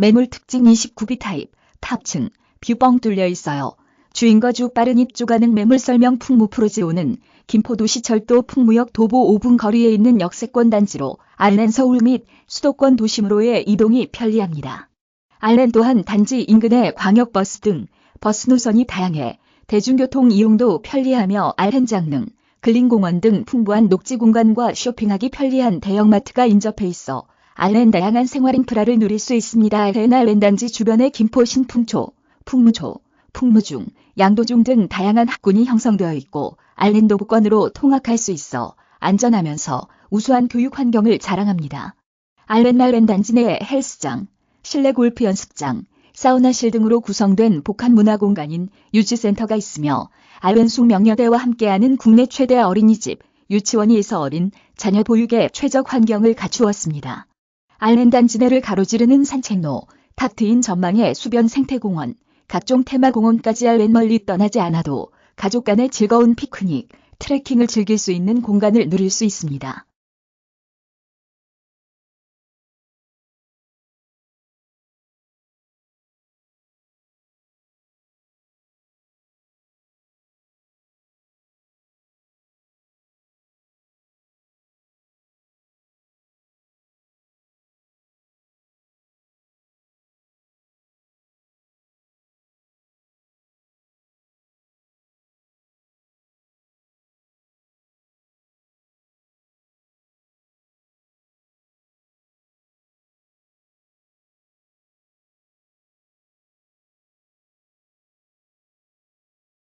매물 특징 29B 타입, 탑층, 뷰뻥 뚫려 있어요. 주인과 주 빠른 입주 가능 매물 설명 풍무 프로지오는 김포도시철도 풍무역 도보 5분 거리에 있는 역세권 단지로 알렌 서울 및 수도권 도심으로의 이동이 편리합니다. 알렌 또한 단지 인근의 광역버스 등 버스 노선이 다양해 대중교통 이용도 편리하며 알렌 장릉, 근린공원 등 풍부한 녹지 공간과 쇼핑하기 편리한 대형마트가 인접해 있어 알렌 다양한 생활 인프라를 누릴 수 있습니다. 알렌 알렌 단지 주변에 김포 신풍초, 풍무초, 풍무중, 양도중 등 다양한 학군이 형성되어 있고 알렌 도부권으로 통학할 수 있어 안전하면서 우수한 교육 환경을 자랑합니다. 알렌 알렌 단지 내에 헬스장, 실내 골프 연습장, 사우나실 등으로 구성된 복합 문화 공간인 유치센터가 있으며 알렌숙 명여대와 함께하는 국내 최대 어린이집, 유치원이에서 어린 자녀 보육에 최적 환경을 갖추었습니다. 알렌 단지 내를 가로지르는 산책로, 탁 트인 전망의 수변 생태공원, 각종 테마공원까지 알렌 멀리 떠나지 않아도 가족 간의 즐거운 피크닉, 트레킹을 즐길 수 있는 공간을 누릴 수 있습니다.